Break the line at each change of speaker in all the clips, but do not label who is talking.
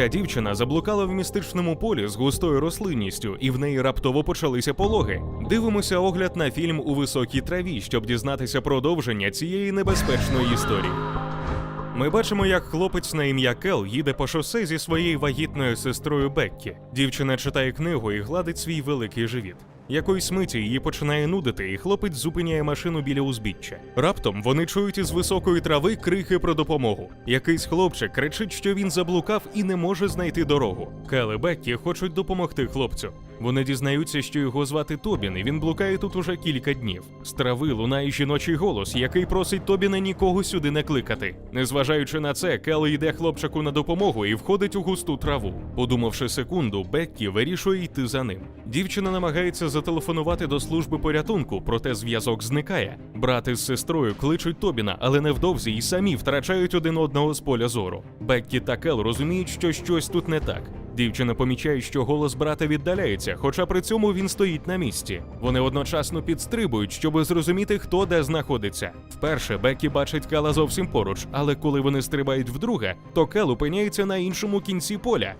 Ця дівчина заблукала в містичному полі з густою рослинністю, і в неї раптово почалися пологи. Дивимося огляд на фільм у високій траві, щоб дізнатися продовження цієї небезпечної історії. Ми бачимо, як хлопець на ім'я Кел їде по шосе зі своєю вагітною сестрою Беккі. Дівчина читає книгу і гладить свій великий живіт. Якоїсь миті її починає нудити, і хлопець зупиняє машину біля узбіччя. Раптом вони чують із високої трави крики про допомогу. Якийсь хлопчик кричить, що він заблукав і не може знайти дорогу. Кел хочуть допомогти хлопцю. Вони дізнаються, що його звати Тобін, і він блукає тут уже кілька днів. З трави лунає жіночий голос, який просить Тобіна нікого сюди не кликати. Незважаючи на це, Кел йде хлопчику на допомогу і входить у густу траву. Подумавши секунду, Беккі вирішує йти за ним. Дівчина намагається зателефонувати до служби порятунку, проте зв'язок зникає. Брати з сестрою кличуть Тобіна, але невдовзі й самі втрачають один одного з поля зору. Беккі та Кел розуміють, що щось тут не так. Дівчина помічає, що голос брата віддаляється, хоча при цьому він стоїть на місці. Вони одночасно підстрибують, щоб зрозуміти, хто де знаходиться. Вперше Бекі бачить Кела зовсім поруч, але коли вони стрибають вдруге, то Кел опиняється на іншому кінці поля.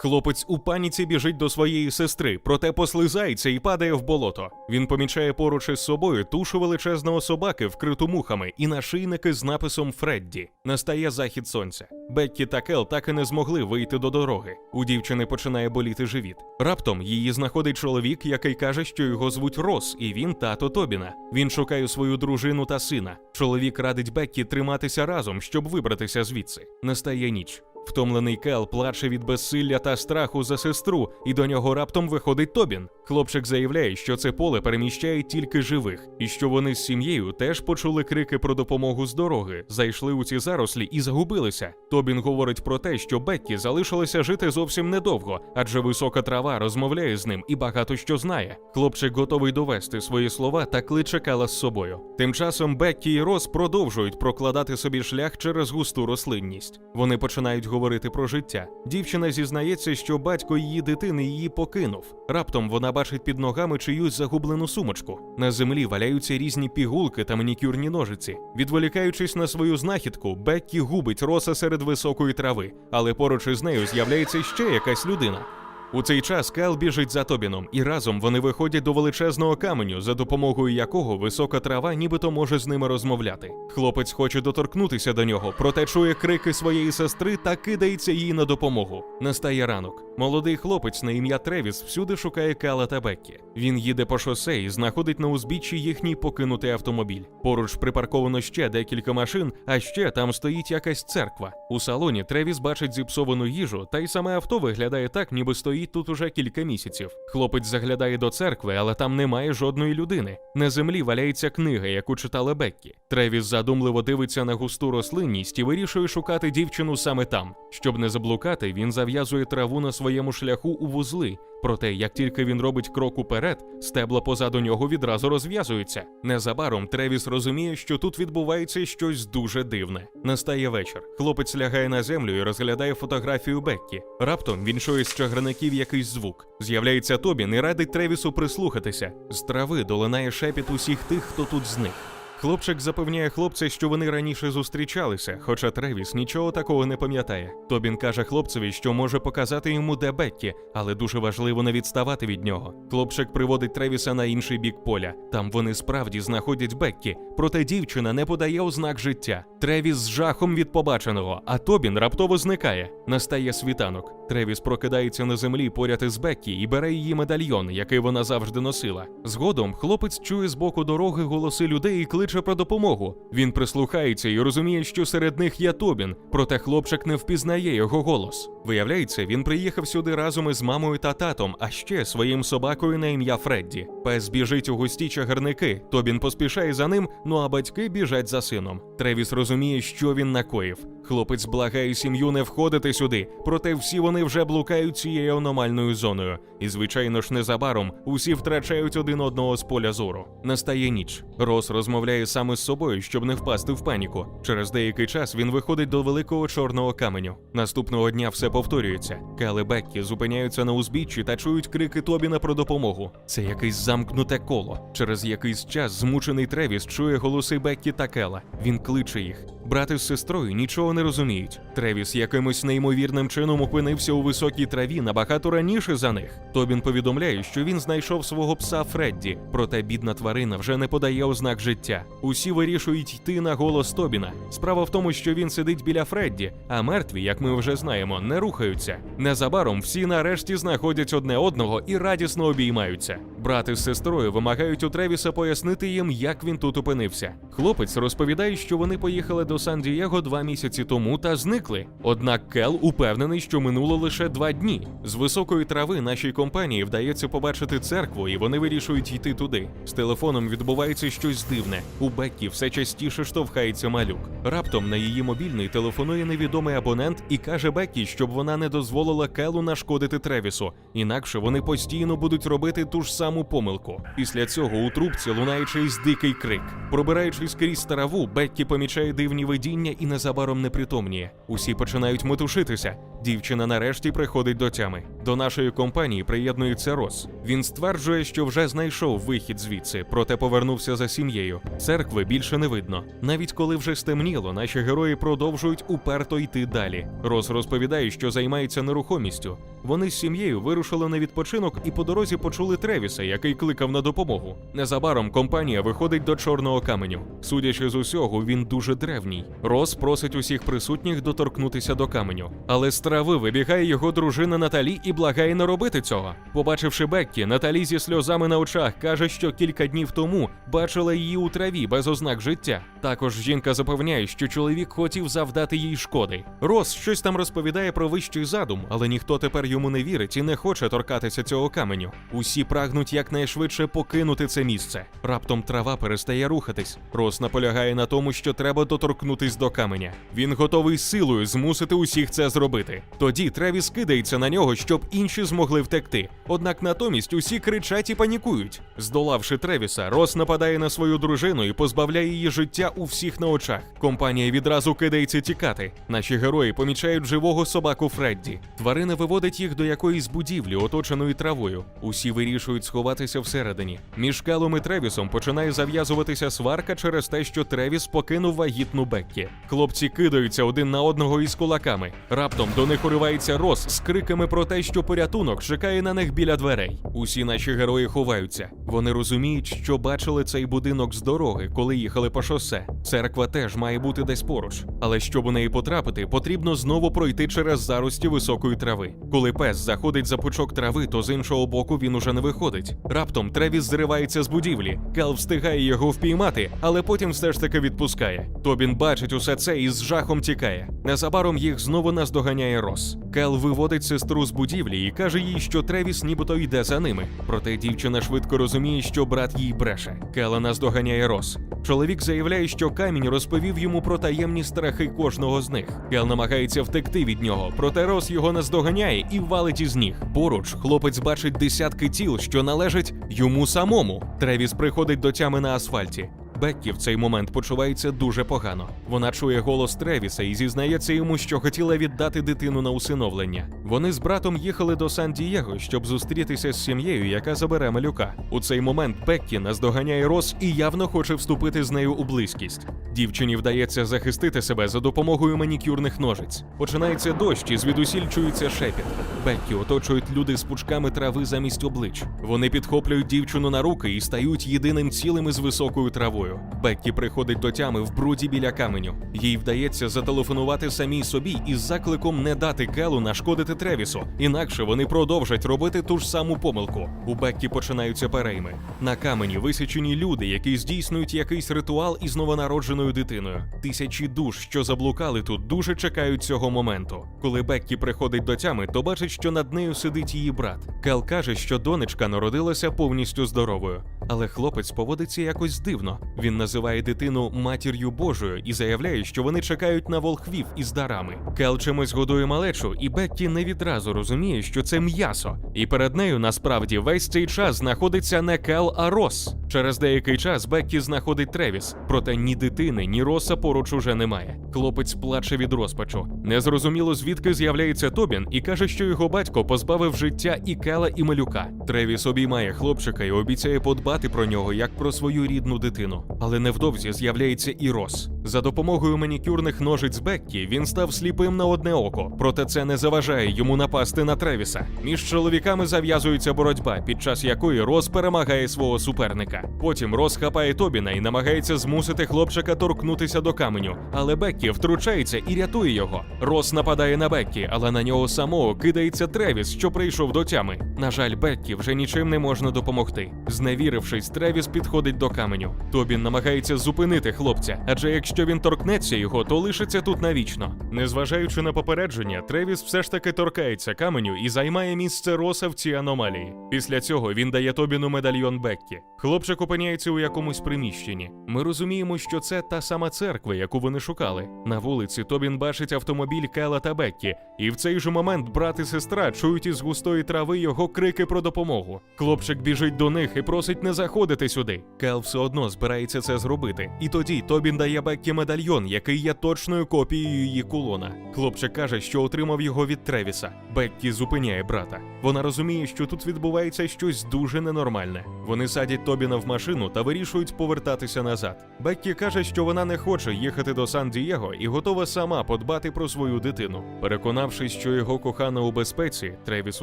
Хлопець у паніці біжить до своєї сестри, проте послизається і падає в болото. Він помічає поруч із собою тушу величезного собаки, вкриту мухами, і нашийники з написом Фредді. Настає захід сонця. Беккі та Кел так і не змогли вийти до дороги. У дівчини починає боліти живіт. Раптом її знаходить чоловік, який каже, що його звуть Рос, і він тато Тобіна. Він шукає свою дружину та сина. Чоловік радить Беккі триматися разом, щоб вибратися звідси. Настає ніч. Втомлений Кел плаче від безсилля та страху за сестру, і до нього раптом виходить Тобін. Хлопчик заявляє, що це поле переміщає тільки живих, і що вони з сім'єю теж почули крики про допомогу з дороги, зайшли у ці зарослі і загубилися. Тобін говорить про те, що Беккі залишилося жити зовсім недовго, адже висока трава розмовляє з ним і багато що знає. Хлопчик готовий довести свої слова та кличе Кела з собою. Тим часом Беккі і Рос продовжують прокладати собі шлях через густу рослинність. Вони починають говорити про життя. Дівчина зізнається, що батько її дитини її покинув. Раптом вона бачить під ногами чиюсь загублену сумочку. На землі валяються різні пігулки та манікюрні ножиці. Відволікаючись на свою знахідку, Беккі губить роса серед високої трави, але поруч із нею з'являється ще якась людина. У цей час Кел біжить за Тобіном, і разом вони виходять до величезного каменю, за допомогою якого висока трава нібито може з ними розмовляти. Хлопець хоче доторкнутися до нього, проте чує крики своєї сестри та кидається їй на допомогу. Настає ранок. Молодий хлопець на ім'я Тревіс всюди шукає Кела та Беккі. Він їде по шосе і знаходить на узбіччі їхній покинутий автомобіль. Поруч припарковано ще декілька машин, а ще там стоїть якась церква. У салоні Тревіс бачить зіпсовану їжу, та й саме авто виглядає так, ніби стоїть тут уже кілька місяців. Хлопець заглядає до церкви, але там немає жодної людини. На землі валяється книга, яку читала Беккі. Тревіс задумливо дивиться на густу рослинність і вирішує шукати дівчину саме там. Щоб не заблукати, він зав'язує траву на своєму шляху у вузли. Проте, як тільки він робить крок уперед, стебла позаду нього відразу розв'язуються. Незабаром Тревіс розуміє, що тут відбувається щось дуже дивне. Настає вечір. Хлопець лягає на землю і розглядає фотографію Беккі. Раптом він чує з чагарників якийсь звук. З'являється Тобін і радить Тревісу прислухатися. З трави долинає шепіт усіх тих, хто тут зник. Хлопчик запевняє хлопця, що вони раніше зустрічалися, хоча Тревіс нічого такого не пам'ятає. Тобін каже хлопцеві, що може показати йому, де Беккі, але дуже важливо не відставати від нього. Хлопчик приводить Тревіса на інший бік поля. Там вони справді знаходять Беккі, проте дівчина не подає ознак життя. Тревіс з жахом від побаченого, а Тобін раптово зникає. Настає світанок. Тревіс прокидається на землі поряд із Беккі і бере її медальйон, який вона завжди носила. Згодом хлопець чує з боку дороги голоси людей і кличе про допомогу. Він прислухається і розуміє, що серед них є Тобін, проте хлопчик не впізнає його голос. Виявляється, він приїхав сюди разом із мамою та татом, а ще своїм собакою на ім'я Фредді. Пес біжить у густі чагарники. Тобін поспішає за ним, ну а батьки біжать за сином. Тревіс розуміє, що він накоїв. Хлопець благає сім'ю не входити сюди, проте всі вони вже блукають цією аномальною зоною. І, звичайно ж, незабаром усі втрачають один одного з поля зору. Настає ніч. Рос розмовляє саме з собою, щоб не впасти в паніку. Через деякий час він виходить до великого чорного каменю. Наступного дня все повторюється. Кали Беккі зупиняються на узбіччі та чують крики Тобіна про допомогу. Це якесь замкнуте коло. Через якийсь час змучений Тревіс чує голоси Беккі та Кела. Він кличе їх. Брат із сестрою нічого не розуміють. Тревіс якимось неймовірним чином опинився у високій траві набагато раніше за них. Тобін повідомляє, що він знайшов свого пса Фредді, проте бідна тварина вже не подає ознак життя. Усі вирішують йти на голос Тобіна. Справа в тому, що він сидить біля Фредді, а мертві, як ми вже знаємо, не рухаються. Незабаром всі нарешті знаходять одне одного і радісно обіймаються. Брат із сестрою вимагають у Тревіса пояснити їм, як він тут опинився. Хлопець розповідає, що вони поїхали до Сан-Дієго два місяці тому та зникли. Однак Кел упевнений, що минуло лише два дні. З високої трави нашій компанії вдається побачити церкву, і вони вирішують йти туди. З телефоном відбувається щось дивне. У Беккі все частіше штовхається малюк. Раптом на її мобільний телефонує невідомий абонент і каже Беккі, щоб вона не дозволила Келу нашкодити Тревісу. Інакше вони постійно будуть робити ту ж саму помилку. Після цього у трубці лунає чийсь дикий крик. Пробираючись крізь тараву, Беккі помічає дивні видіння і незабаром непритомніє. Усі починають метушитися. Дівчина нарешті приходить до тями. До нашої компанії приєднується Рос. Він стверджує, що вже знайшов вихід звідси, проте повернувся за сім'єю. Церкви більше не видно. Навіть коли вже стемніло, наші герої продовжують уперто йти далі. Рос розповідає, що займається нерухомістю. Вони з сім'єю вирушили на відпочинок і по дорозі почули Тревіса, який кликав на допомогу. Незабаром компанія виходить до чорного каменю. Судячи з усього, він дуже древній. Рос просить усіх присутніх доторкнутися до каменю. Але з трави вибігає його дружина Наталі і благає не робити цього. Побачивши Беккі, Наталі зі сльозами на очах каже, що кілька днів тому бачила її у траві без ознак життя. Також жінка запевняє, що чоловік хотів завдати їй шкоди. Рос щось там розповідає про вищий задум, але ніхто тепер йому не вірить і не хоче торкатися цього каменю. Усі прагнуть якнайшвидше покинути це місце. Раптом трава перестає рухатись. Рос наполягає на тому, що треба доторкнутись до каменя. Він готовий силою змусити усіх це зробити. Тоді Тревіс кидається на нього, щоб інші змогли втекти. Однак натомість усі кричать і панікують. Здолавши Тревіса, Рос нападає на свою дружину і позбавляє її життя у всіх на очах. Компанія відразу кидається тікати. Наші герої помічають живого собаку Фредді. Тварина виводить їх до якоїсь будівлі, оточеної травою. Усі вирішують сховатися всередині. Між Келом і Тревісом починає зав'язуватися сварка через те, що Тревіс покинув вагітну Беккі. Хлопці кидаються один на одного із кулаками. Раптом до них уривається Рос з криками про те, що порятунок чекає на них біля дверей. Усі наші герої ховаються. Вони розуміють, що бачили цей будинок з дороги, коли їхали по шосе. Церква теж має бути десь поруч. Але щоб у неї потрапити, потрібно знову пройти через зарості високої трави. Коли пес заходить за пучок трави, то з іншого боку він уже не виходить. Раптом Тревіс зривається з будівлі. Кел встигає його впіймати, але потім все ж таки відпускає. Тобін бачить усе це і з жахом тікає. Незабаром їх знову наздоганяє Рос. Кел виводить сестру з будівлі і каже їй, що Тревіс нібито йде за ними. Проте дівчина швидко розуміє, що брат їй бреше. Кела наздоганяє Рос. Чоловік заявляє, що камінь розповів йому про таємні страхи кожного з них. Кел намагається втекти від нього, проте Рос його наздоганяє і валить із ніг. Поруч хлопець бачить десятки тіл, що належать йому самому. Тревіс приходить до тями на асфальті. Беккі в цей момент почувається дуже погано. Вона чує голос Тревіса і зізнається йому, що хотіла віддати дитину на усиновлення. Вони з братом їхали до Сан-Дієго, щоб зустрітися з сім'єю, яка забере малюка. У цей момент Беккі наздоганяє Рос і явно хоче вступити з нею у близькість. Дівчині вдається захистити себе за допомогою манікюрних ножиць. Починається дощ, і звідусіль чується шепіт. Беккі оточують люди з пучками трави замість облич. Вони підхоплюють дівчину на руки і стають єдиним цілим із високою травою. Беккі приходить до тями в бруді біля каменю. Їй вдається зателефонувати самій собі із закликом не дати Келу нашкодити Тревісу, інакше вони продовжать робити ту ж саму помилку. У Беккі починаються перейми. На камені висічені люди, які здійснюють якийсь ритуал із новонародженою дитиною. Тисячі душ, що заблукали тут, дуже чекають цього моменту. Коли Беккі приходить до тями, то бачить, що над нею сидить її брат. Кел каже, що донечка народилася повністю здоровою, але хлопець поводиться якось дивно. Він називає дитину матір'ю Божою і заявляє, що вони чекають на волхвів із дарами. Кел чимось годує малечу, і Беккі не відразу розуміє, що це м'ясо. І перед нею насправді весь цей час знаходиться не Кел, а Рос. Через деякий час Беккі знаходить Тревіс, проте ні дитини, ні Роса поруч уже немає. Хлопець плаче від розпачу. Незрозуміло звідки з'являється Тобін і каже, що його батько позбавив життя і Кела, і малюка. Тревіс обіймає хлопчика і обіцяє подбати про нього як про свою рідну дитину. Але невдовзі з'являється і Рос. За допомогою манікюрних ножиць Беккі він став сліпим на одне око, проте це не заважає йому напасти на Тревіса. Між чоловіками зав'язується боротьба, під час якої Рос перемагає свого суперника. Потім Рос хапає Тобіна і намагається змусити хлопчика торкнутися до каменю, але Беккі втручається і рятує його. Рос нападає на Беккі, але на нього самого кидається Тревіс, що прийшов до тями. На жаль, Беккі вже нічим не можна допомогти. Зневірившись, Тревіс підходить до каменю. Тобін намагається зупинити хлопця, адже якщо він торкнеться його, то лишиться тут навічно. Незважаючи на попередження, Тревіс все ж таки торкається каменю і займає місце Роса в цій аномалії. Після цього він дає Тобіну медальйон Беккі. Хлопчик опиняється у якомусь приміщенні. Ми розуміємо, що це та сама церква, яку вони шукали. На вулиці Тобін бачить автомобіль Кела та Беккі, і в цей же момент брат і сестра чують із густої трави його крики про допомогу. Хлопчик біжить до них і просить не заходити сюди. Кел все одно збирається це зробити. І тоді Тобін дає Беккі медальйон, який є точною копією її кулона. Хлопчик каже, що отримав його від Тревіса. Беккі зупиняє брата. Вона розуміє, що тут відбувається щось дуже ненормальне. Вони садять Тобіна в машину та вирішують повертатися назад. Беккі каже, що вона не хоче їхати до Сан-Дієго і готова сама подбати про свою дитину. Переконавшись, що його кохана у безпеці, Тревіс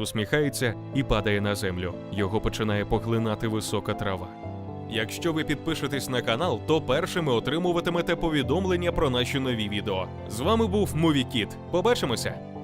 усміхається і падає на землю. Його починає поглинати висока трава. Якщо ви підпишетесь на канал, то першими отримуватимете повідомлення про наші нові відео. З вами був Мувікіт. Побачимося!